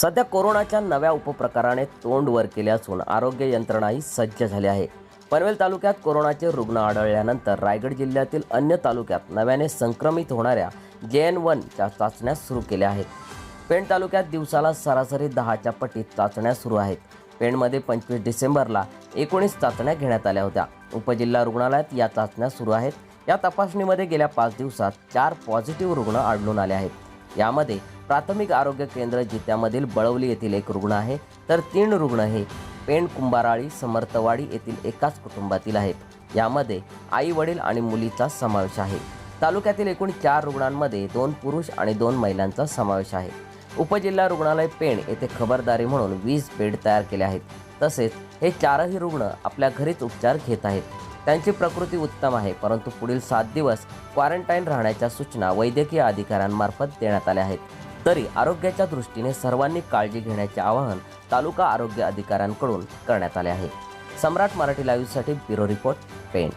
सध्या कोरोनाच्या नव्या उपप्रकाराने तोंड वर केले असून आरोग्य यंत्रणाही सज्ज झाली आहे. पनवेल तालुक्यात कोरोनाचे रुग्ण आढळल्यानंतर रायगड जिल्ह्यातील अन्य तालुक्यात नव्याने संक्रमित होणाऱ्या जे एन वनच्या चाचण्या सुरू केल्या आहेत. पेण तालुक्यात दिवसाला सरासरी दहाच्या पटीत चाचण्या सुरू आहेत. पेणमध्ये पंचवीस डिसेंबरला एकोणीस चाचण्या घेण्यात आल्या होत्या. उपजिल्हा रुग्णालयात या चाचण्या सुरू आहेत. या तपासणीमध्ये गेल्या पाच दिवसात चार पॉझिटिव्ह रुग्ण आढळून आले आहेत. यामध्ये प्राथमिक आरोग्य केंद्र जित्यामधील बळवली येथील एक रुग्ण आहे. तर तीन रुग्ण हे पेण कुंभाराळी समर्थवाडी येथील एकाच कुटुंबातील आहेत. यामध्ये आई वडील आणि मुलीचा समावेश आहे. तालुक्यातील एकूण चार रुग्णांमध्ये दोन पुरुष आणि दोन महिलांचा समावेश आहे. उपजिल्हा रुग्णालय पेण येथे खबरदारी म्हणून वीस बेड तयार केले आहेत. तसेच हे चारही रुग्ण आपल्या घरीच उपचार घेत आहेत. त्यांची प्रकृती उत्तम आहे परंतु पुढील सात दिवस क्वारंटाईन राहण्याच्या सूचना वैद्यकीय अधिकाऱ्यांमार्फत देण्यात आल्या आहेत. तरी आरोग्याच्या दृष्टीने सर्वांनी काळजी घेण्याचे आवाहन तालुका आरोग्य अधिकाऱ्यांकडून करण्यात आले आहे. सम्राट मराठी लाईव्हसाठी ब्युरो रिपोर्ट पेंट